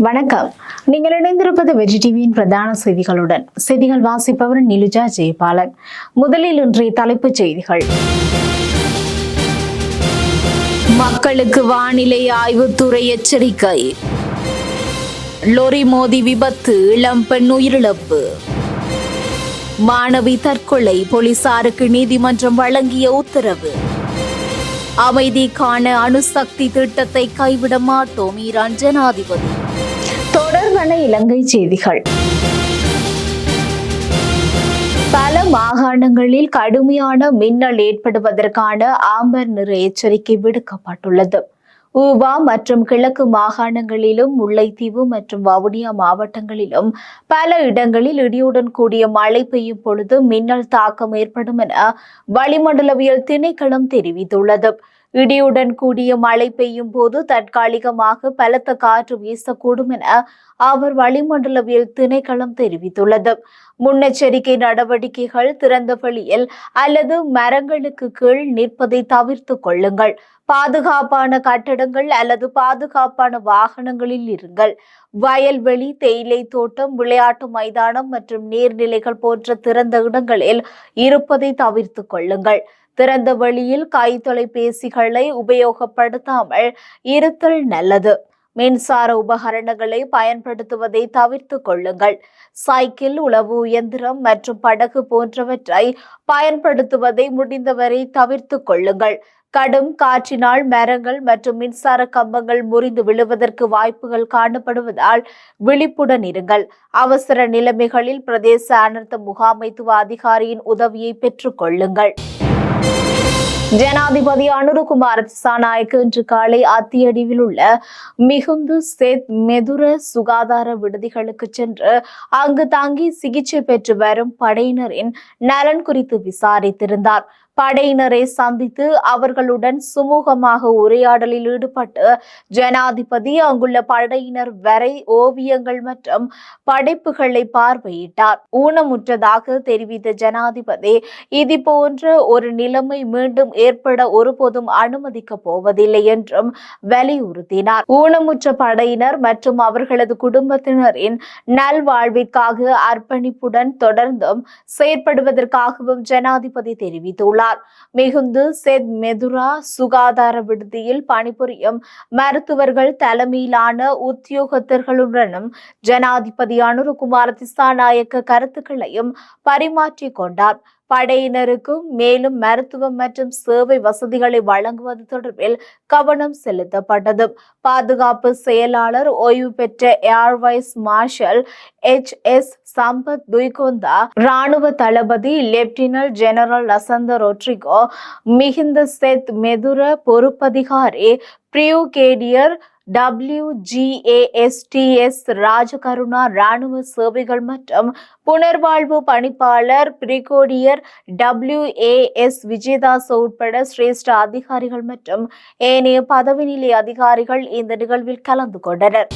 வணக்கம். நீங்கள் இணைந்திருப்பது வெஜி டிவியின் பிரதான செய்திகளுடன். செய்திகள் வாசிப்பவர் நிலுஜா ஜெயபாலன். முதலில் இன்றைய தலைப்புச் செய்திகள். மக்களுக்கு வானிலை ஆய்வுத்துறை எச்சரிக்கை. லொரி மோதி விபத்து இளம் பெண் உயிரிழப்பு. மாணவி தற்கொலை போலீசாருக்கு நீதிமன்றம் வழங்கிய உத்தரவு. அமைதிக்கான அணுசக்தி திட்டத்தை கைவிட மாட்டோம் ஈரான் ஜனாதிபதி. தொடர்பான இலங்கை செய்திகள். பல மாகாணங்களில் கடுமையான மின்னல் ஏற்படுவதற்கான ஆம்பர் நிற எச்சரிக்கை விடுக்கப்பட்டுள்ளது. ஊவா மற்றும் கிழக்கு மாகாணங்களிலும் முல்லைத்தீவு மற்றும் வவுனியா மாவட்டங்களிலும் பல இடங்களில் இடியுடன் கூடிய மழை பெய்யும் பொழுது மின்னல் தாக்கம் ஏற்படும் என வளிமண்டலவியல் திணைக்களம் தெரிவித்துள்ளது. இடியுடன் கூடிய மழை பெய்யும் போது தற்காலிகமாக பலத்த காற்று வீசக்கூடும் என அவர் வளிமண்டலவியல் திணைக்களம் தெரிவித்துள்ளது. முன்னெச்சரிக்கை நடவடிக்கைகள் திறந்த வழியில் அல்லது மரங்களுக்கு கீழ் நிற்பதை தவிர்த்து கொள்ளுங்கள். பாதுகாப்பான கட்டடங்கள் அல்லது பாதுகாப்பான வாகனங்களில் இருங்கள். வயல்வெளி தேயிலை தோட்டம் விளையாட்டு மைதானம் மற்றும் நீர்நிலைகள் போன்ற திறந்த இடங்களில் இருப்பதை தவிர்த்து கொள்ளுங்கள். திறந்த வெளியில் கை தொலைபேசிகளை உபயோகப்படுத்தாமல் இருத்தல் நல்லது. மின்சார உபகரணங்களை பயன்படுத்துவதை தவிர்த்து கொள்ளுங்கள். சைக்கிள் உளவு இயந்திரம் மற்றும் படகு போன்றவற்றை பயன்படுத்துவதை முடிந்தவரை தவிர்த்து கொள்ளுங்கள். கடும் காற்றினால் மரங்கள் மற்றும் மின்சார கம்பங்கள் முறிந்து விழுவதற்கு வாய்ப்புகள் காணப்படுவதால் விழிப்புடன் இருங்கள். அவசர நிலைமைகளில் பிரதேச அனர்த்த முகாமைத்துவ அதிகாரியின் உதவியை பெற்றுக் கொள்ளுங்கள் ஜனாதிபதி அனுருகுமார் திசாநாயக்கு இன்று காலை அத்தியடிவில் உள்ள மிகுந்து சேத் மெதுர சுகாதார விடுதிகளுக்கு சென்று அங்கு தங்கி சிகிச்சை பெற்று வரும் படையினரின் நலன் குறித்து விசாரித்திருந்தார். படையினரை சந்தித்து அவர்களுடன் சுமூகமாக உரையாடலில் ஈடுபட்டு ஜனாதிபதி அங்குள்ள படையினர் வரை ஓவியங்கள் மற்றும் படைப்புகளை பார்வையிட்டார். ஊனமுற்றதாக தெரிவித்த ஜனாதிபதி இது போன்ற ஒரு நிலைமை மீண்டும் ஏற்பட ஒருபோதும் அனுமதிக்க போவதில்லை என்றும் வலியுறுத்தினார். ஊனமுற்ற படையினர் மற்றும் அவர்களது குடும்பத்தினரின் நல்வாழ்விற்காக அர்ப்பணிப்புடன் தொடர்ந்தும் செயற்படுவதற்காகவும் ஜனாதிபதி தெரிவித்துள்ளார். மிகுந்து செத் மெதுரா சுகாதார விடுதியில் பணிபுரியும் மருத்துவர்கள் தலைமையிலான உத்தியோகத்தர்களுடனும் ஜனாதிபதி அனுருகுமார் திசாநாயக்க கருத்துக்களையும் பரிமாற்றிக் கொண்டார். படையினருக்கும் மேலும் மருத்துவம் மற்றும் சேவை வசதிகளை வழங்குவது தொடர்பில் கவனம் செலுத்தப்பட்டது. பாதுகாப்பு செயலாளர் ஓய்வு பெற்ற air vice marshal H. S. Sampath Thuyacontha ராணுவ தளபதி லெப்டினல் ஜெனரல் லசந்த ரொட்ரிகோ மிகுந்த செத் மெதுர பொறுப்பதிகாரி பிரியூகேடியர் டபிள்யூஜிஏஎஸ்டிஎஸ் ராஜகருணா ராணுவ சேவைகள் மற்றும் புனர்வாழ்வு பணிப்பாளர் பிரிகோடியர் டபிள்யூஏஎஸ் விஜயதாஸ் உட்பட சிரேஷ்ட அதிகாரிகள் மற்றும் ஏனைய பதவி நிலை அதிகாரிகள் இந்த நிகழ்வில் கலந்து கொண்டனர்.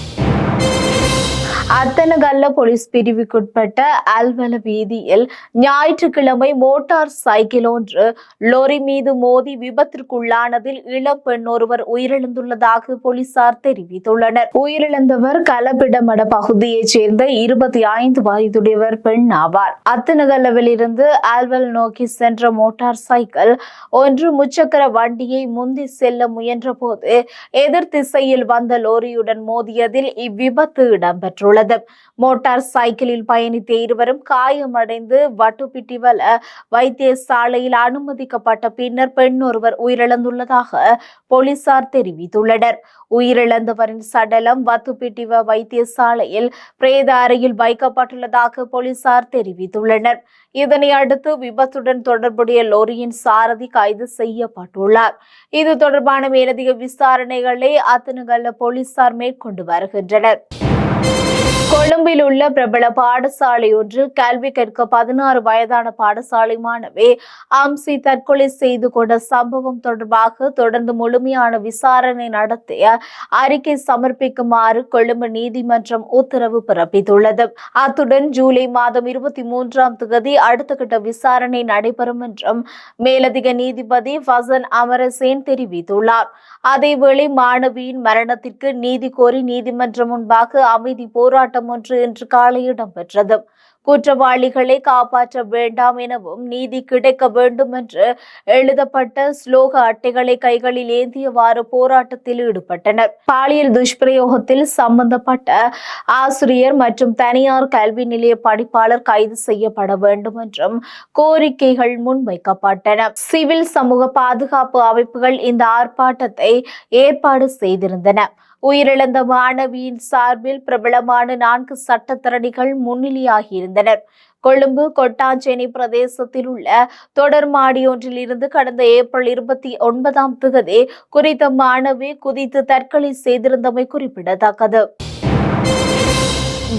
அத்தனகல்ல போலீஸ் பிரிவுக்குட்பட்ட அல்வல வீதியில் ஞாயிற்றுக்கிழமை மோட்டார் சைக்கிள் ஒன்று லோரி மீது மோதி விபத்திற்குள்ளானதில் இளம் பெண் ஒருவர் உயிரிழந்துள்ளதாக போலீசார் தெரிவித்துள்ளனர். உயிரிழந்தவர் கலப்பிடமட பகுதியைச் சேர்ந்த இருபத்தி ஐந்து வயதுடையவர் பெண் ஆவார். அத்தனகல்லவில் இருந்து நோக்கி சென்ற மோட்டார் சைக்கிள் ஒன்று முச்சக்கர வண்டியை முந்தி செல்ல முயன்ற போது எதிர் திசையில் வந்த லோரியுடன் மோதியதில் இவ்விபத்து இடம்பெற்றுள்ளது. மோட்டார் சைக்கிளில் பயணித்த இருவரும் காயமடைந்து வட்டுப்பிட்டிவல வைத்தியசாலையில் அனுமதிக்கப்பட்ட பின்னர் பெண் ஒருவர் உயிரிழந்துள்ளதாக போலீசார் தெரிவித்துள்ளனர். உயிரிழந்தவரின் சடலம் வத்துப்பிட்டிவ வைத்தியசாலையில் பிரேத அறையில் வைக்கப்பட்டுள்ளதாக போலீசார் தெரிவித்துள்ளனர். இதனை அடுத்து விபத்துடன் தொடர்புடைய லோரியின் சாரதி கைது செய்யப்பட்டுள்ளார். இது தொடர்பான மேலதிக விசாரணைகளை அத்தனுகல்ல போலீசார் மேற்கொண்டு வருகின்றனர். கொழும்பில் உள்ள பிரபல பாடசாலை ஒன்றில் கல்வி கற்க பதினாறு வயதான பாடசாலை மாணவி அம்சி தற்கொலை செய்து கொண்ட சம்பவம் தொடர்பாக தொடர்ந்து முழுமையான விசாரணை நடத்திய அறிக்கை சமர்ப்பிக்குமாறு கொழும்பு நீதிமன்றம் உத்தரவு பிறப்பித்துள்ளது. அத்துடன் ஜூலை மாதம் இருபத்தி மூன்றாம் தேதி அடுத்த கட்ட விசாரணை நடைபெறும் என்றும் மேலதிக நீதிபதி ஃபசன் அமரசேன் தெரிவித்துள்ளார். அதேவேளை மாணவியின் மரணத்திற்கு நீதி கோரி நீதிமன்றம் முன்பாக அமைதி போராட்டம் ஒன்று இன்று காலை இடம்பெற்றது. குற்றவாளிகளை காப்பாற்ற வேண்டாம் எனவும் நீதி கிடைக்க வேண்டும் என்று எழுதப்பட்ட ஸ்லோக அட்டைகளை கைகளில் ஏந்தியவாறு போராட்டத்தில் ஈடுபட்டனர். பாலியல் துஷ்பிரயோகத்தில் சம்பந்தப்பட்ட ஆசிரியர் மற்றும் தனியார் கல்வி நிலைய படிப்பாளர் கைது செய்யப்பட வேண்டும் என்றும் கோரிக்கைகள் முன்வைக்கப்பட்டன. சிவில் சமூக பாதுகாப்பு அமைப்புகள் இந்த ஆர்ப்பாட்டத்தை ஏற்பாடு செய்திருந்தன. உயிரிழந்த மாணவியின் சார்பில் பிரபலமான நான்கு சட்டத்தரணிகள் முன்னிலையாகியிருந்தனர். கொழும்பு கொட்டாஞ்சேனி பிரதேசத்தில் உள்ள தொடர் மாடியொன்றில் இருந்து கடந்த ஏப்ரல் இருபத்தி ஒன்பதாம் திகதி குறித்த மாணவி குதித்து தற்கொலை செய்திருந்தமை குறிப்பிடத்தக்கது.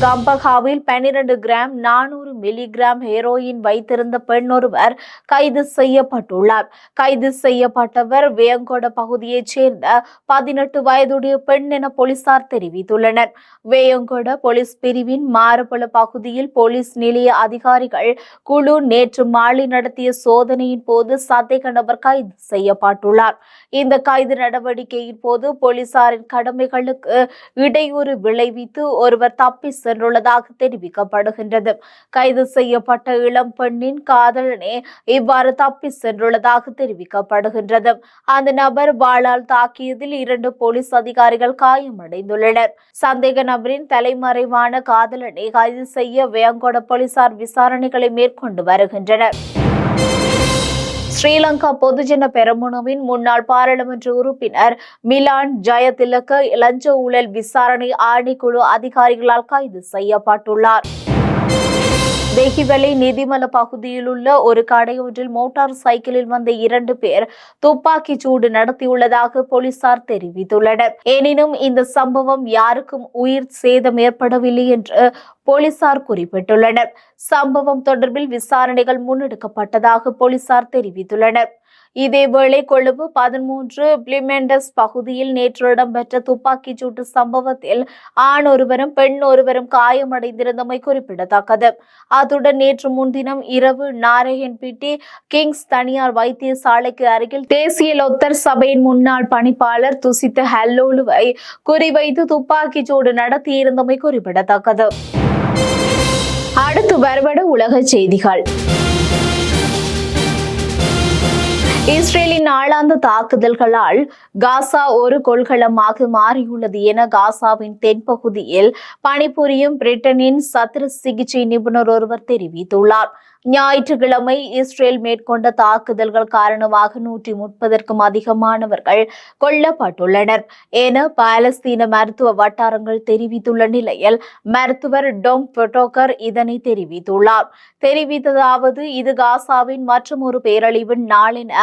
கம்பகாவில் பன்னிரண்டு கிராம் நானூறு மில்லிகிராம் ஹெரோயின் வைத்திருந்த பெண் ஒருவர் கைது செய்யப்பட்டுள்ளார். கைது செய்யப்பட்டவர் வேங்கோட பகுதியைச் சேர்ந்த பதினெட்டு வயதுடைய பெண் என போலீசார் தெரிவித்துள்ளனர். வேயங்கொட போலீஸ் பிரிவின் மாறுபல பகுதியில் போலீஸ் நிலைய அதிகாரிகள் குழு நேற்று மாலை நடத்திய சோதனையின் போது சந்தேக நபர் கைது செய்யப்பட்டுள்ளார். இந்த கைது நடவடிக்கையின் போது போலீசாரின் கடமைகளுக்கு இடையூறு விளைவித்து ஒருவர் தப்பி சென்றுள்ளதாக தெரிவிக்கப்படுகின்றது. கைது செய்யப்பட்ட இளம் பெண்ணின் காதலனே இவ்வாறு தப்பி சென்றுள்ளதாக தெரிவிக்கப்படுகின்றது. அந்த நபர் வாளால் தாக்கியதில் இரண்டு போலீஸ் அதிகாரிகள் காயமடைந்துள்ளனர். சந்தேக நபரின் தலைமறைவான காதலனை கைது செய்ய வேங்கொட போலீசார் விசாரணைகளை மேற்கொண்டு வருகின்றனர். ஸ்ரீலங்கா பொதுஜன பெரமுனவின் முன்னாள் பாராளுமன்ற உறுப்பினர் மிலான் ஜயதிலக்க லஞ்ச ஊழல் விசாரணை ஆணைக்குழு அதிகாரிகளால் கைது செய்யப்பட்டுள்ளார். தெஹிவலை நிதிமல பகுதியில் உள்ள ஒரு கடையொன்றில் மோட்டார் சைக்கிளில் வந்த இரண்டு பேர் துப்பாக்கி சூடு நடத்தியுள்ளதாக போலீசார் தெரிவித்துள்ளனர். எனினும் இந்த சம்பவம் யாருக்கும் உயிர் சேதம் ஏற்படவில்லை என்று போலீசார் குறிப்பிட்டுள்ளனர். சம்பவம் தொடர்பில் விசாரணைகள் முன்னெடுக்கப்பட்டதாக போலீசார் தெரிவித்துள்ளனர். இதேவேளை கொழும்பு பதிமூன்று பிளிமெண்டஸ் பகுதியில் நேற்று இடம்பெற்ற துப்பாக்கிச் சூட்டு சம்பவத்தில் ஆண் ஒருவரும் பெண் ஒருவரும் காயமடைந்திருந்தமை குறிப்பிடத்தக்கது. அத்துடன் நேற்று முன்தினம் இரவு நாராயண்பேட்டை கிங்ஸ் தனியார் வைத்தியசாலைக்கு அருகில் தேசிய லொத்தர் சபையின் முன்னாள் பணிப்பாளர் துசித்த ஹல்லோலுவை குறிவைத்து துப்பாக்கிச் சூடு நடத்தியிருந்தமை குறிப்பிடத்தக்கது. அடுத்து வருவட உலக செய்திகள். இஸ்ரேலின் நாளாந்த தாக்குதல்களால் காசா ஒரு கொள்கலமாக மாறியுள்ளது என காசாவின் தென்பகுதியில் பணிபுரியும் பிரிட்டனின் சத்திர சிகிச்சை நிபுணர் ஒருவர் தெரிவித்துள்ளார். ஞாயிற்றுக்கிழமை இஸ்ரேல் மேற்கொண்ட தாக்குதல்கள் காரணமாக நூற்றி முப்பதற்கும் அதிகமானவர்கள் கொல்லப்பட்டுள்ளனர். என பாலஸ்தீன மருத்துவ வட்டாரங்கள் தெரிவித்துள்ள நிலையில் மருத்துவர் டொம் பொட்டோக்கர் இதனை தெரிவித்துள்ளார். தெரிவித்ததாவது இது காசாவின் மற்றும் ஒரு பேரழிவின் நாள் என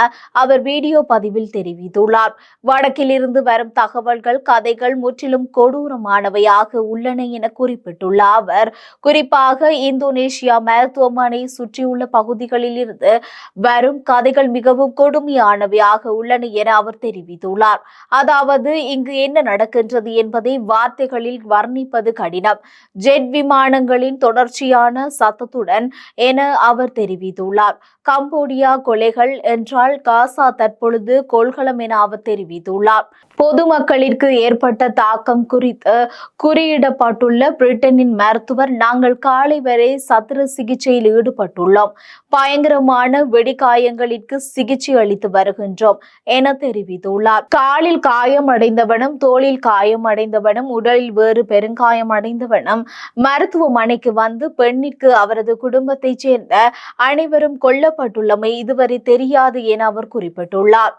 அவர் வீடியோ பதிவில் தெரிவித்துள்ளார். வடக்கிலிருந்து வரும் தகவல்கள் கதைகள் முற்றிலும் கொடூரமானவையாக உள்ளன என குறிப்பிட்டுள்ள அவர் குறிப்பாக இந்தோனேஷியா மருத்துவமனை சுற்றி சுற்றியுள்ள பகுதிகளில் இருந்து வரும் கதைகள் மிகவும் கொடுமையானவையாக உள்ளன என அவர் தெரிவித்துள்ளார். அதாவது இங்கு என்ன நடக்கின்றது என்பதை வார்த்தைகளில் வர்ணிப்பது கடினம். ஜெட் விமானங்களின் தொடர்ச்சியான சத்தத்துடன் என அவர் தெரிவித்துள்ளார். கம்போடியா கொலைகள் என்றால் காசா தற்பொழுது கொள்கலம் என அவர் தெரிவித்துள்ளார். பொதுமக்களிற்கு ஏற்பட்ட தாக்கம் குறித்து குறியிடப்பட்டுள்ள பிரிட்டனின் மருத்துவர் நாங்கள் காலை வரை சத்திர சிகிச்சையில் ஈடுபட்டுள்ளோம் பயங்கரமான வெடிகாயங்களிற்கு சிகிச்சை அளித்து வருகின்றோம் என தெரிவித்துள்ளார். காலில் காயம் அடைந்தவனும் தோளில் காயம் அடைந்தவனும் உடலில் வேறு பெருங்காயம் அடைந்தவனும் மருத்துவமனைக்கு வந்து பெண்ணிற்கு அவரது குடும்பத்தைச் சேர்ந்த அனைவரும் கொல்லப்பட்டுள்ளமை இதுவரை தெரியாது என அவர் குறிப்பிட்டுள்ளார்.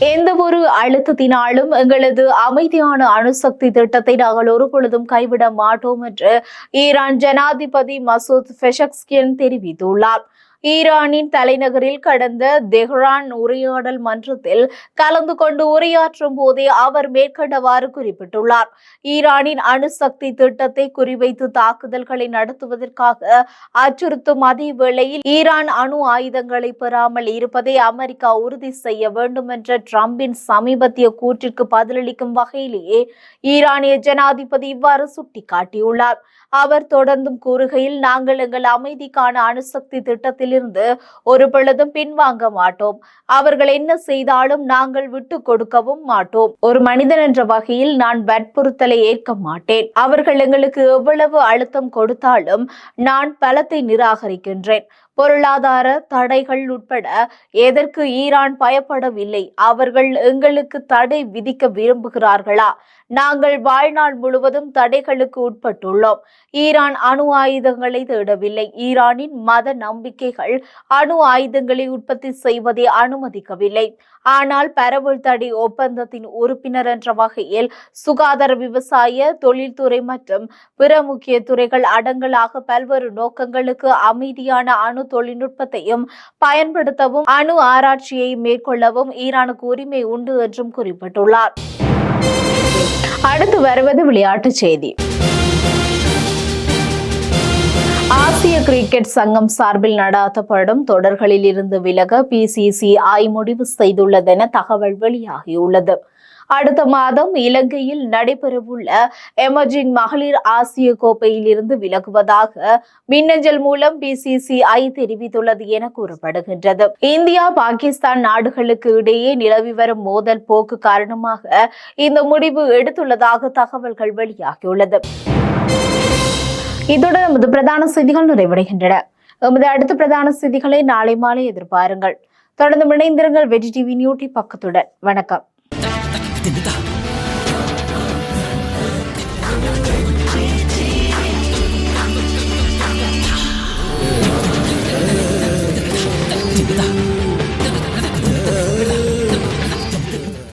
எந்த ஒரு அழுத்தத்தினாலும் எங்களது அமைதியான அணுசக்தி திட்டத்தை நாங்கள் ஒரு பொழுதும் கைவிட மாட்டோம் என்று ஈரான் ஜனாதிபதி மசூத் பெஷக்ஸ்கியன் தெரிவித்துள்ளார். ஈரானின் தலைநகரில் கடந்த தெஹ்ரான் உரையாடல் மன்றத்தில் கலந்து கொண்டு உரையாற்றும் போதே அவர் மேற்கண்டவாறு குறிப்பிட்டுள்ளார். ஈரானின் அணுசக்தி திட்டத்தை குறிவைத்து தாக்குதல்களை நடத்துவதற்காக அச்சுறுத்தும் அதே வேளையில் ஈரான் அணு ஆயுதங்களை பெறாமல் இருப்பதை அமெரிக்கா உறுதி செய்ய வேண்டும் என்ற டிரம்பின் சமீபத்திய கூற்றிற்கு பதிலளிக்கும் வகையிலேயே ஈரானிய ஜனாதிபதி இவ்வாறு சுட்டிக்காட்டியுள்ளார். அவர் தொடர்ந்தும் கூறுகையில் நாங்கள் எங்கள் அமைதிக்கான அணுசக்தி திட்டத்திலிருந்து ஒரு பொழுதும் பின்வாங்க மாட்டோம். அவர்கள் என்ன செய்தாலும் நாங்கள் விட்டு கொடுக்கவும் மாட்டோம். ஒரு மனிதன் என்ற வகையில் நான் வற்புறுத்தலை ஏற்க மாட்டேன். அவர்கள் எங்களுக்கு எவ்வளவு அழுத்தம் கொடுத்தாலும் நான் பலத்தை நிராகரிக்கின்றேன். பொருளாதார தடைகள் உட்பட எதற்கு ஈரான் பயப்படவில்லை? அவர்கள் எங்களுக்கு தடை விதிக்க விரும்புகிறார்களா? நாங்கள் வாழ்நாள் முழுவதும் தடைகளுக்கு உட்பட்டுள்ளோம். ஈரான் அணு ஆயுதங்களை தேடவில்லை. ஈரானின் மத நம்பிக்கைகள் அணு ஆயுதங்களை உற்பத்தி செய்வதை அனுமதிக்கவில்லை. ஆனால் பரவல் தடை ஒப்பந்தத்தின் உறுப்பினர் என்ற வகையில் சுகாதார விவசாய தொழில்துறை மற்றும் பிற முக்கிய துறைகள் அடங்கலாக பல்வேறு நோக்கங்களுக்கு அமைதியான அணு தொழில்நுட்பத்தையும் பயன்படுத்தவும் அணு ஆராய்ச்சியை மேற்கொள்ளவும் ஈரானுக்கு உரிமை உண்டு என்றும் குறிப்பிட்டுள்ளார். அடுத்து வருவது விளையாட்டுச் செய்தி. ஆசிய கிரிக்கெட் சங்கம் சார்பில் நடாத்தப்படும் தொடர்களில் இருந்து விலக பிசிசிஐ முடிவு செய்துள்ளதென தகவல் வெளியாகியுள்ளது. அடுத்த மாதம் இலங்கையில் நடைபெறவுள்ள எமர்ஜிங் மகளிர் ஆசிய கோப்பையில் இருந்து விலகுவதாக மின்னஞ்சல் மூலம் பிசிசிஐ தெரிவித்துள்ளது என கூறப்படுகின்றது. இந்தியா பாகிஸ்தான் நாடுகளுக்கு இடையே நிலவி வரும் மோதல் போக்கு காரணமாக இந்த முடிவு எடுத்துள்ளதாக தகவல்கள் வெளியாகியுள்ளது. இத்துடன் நமது பிரதான செய்திகள் நிறைவடைகின்றன. எமது அடுத்த பிரதான செய்திகளை நாளை மாலை எதிர்பாருங்கள். தொடர்ந்து இணைந்திருங்கள் வெஜி டிவி நியூட்டி பக்கத்துடன். வணக்கம்.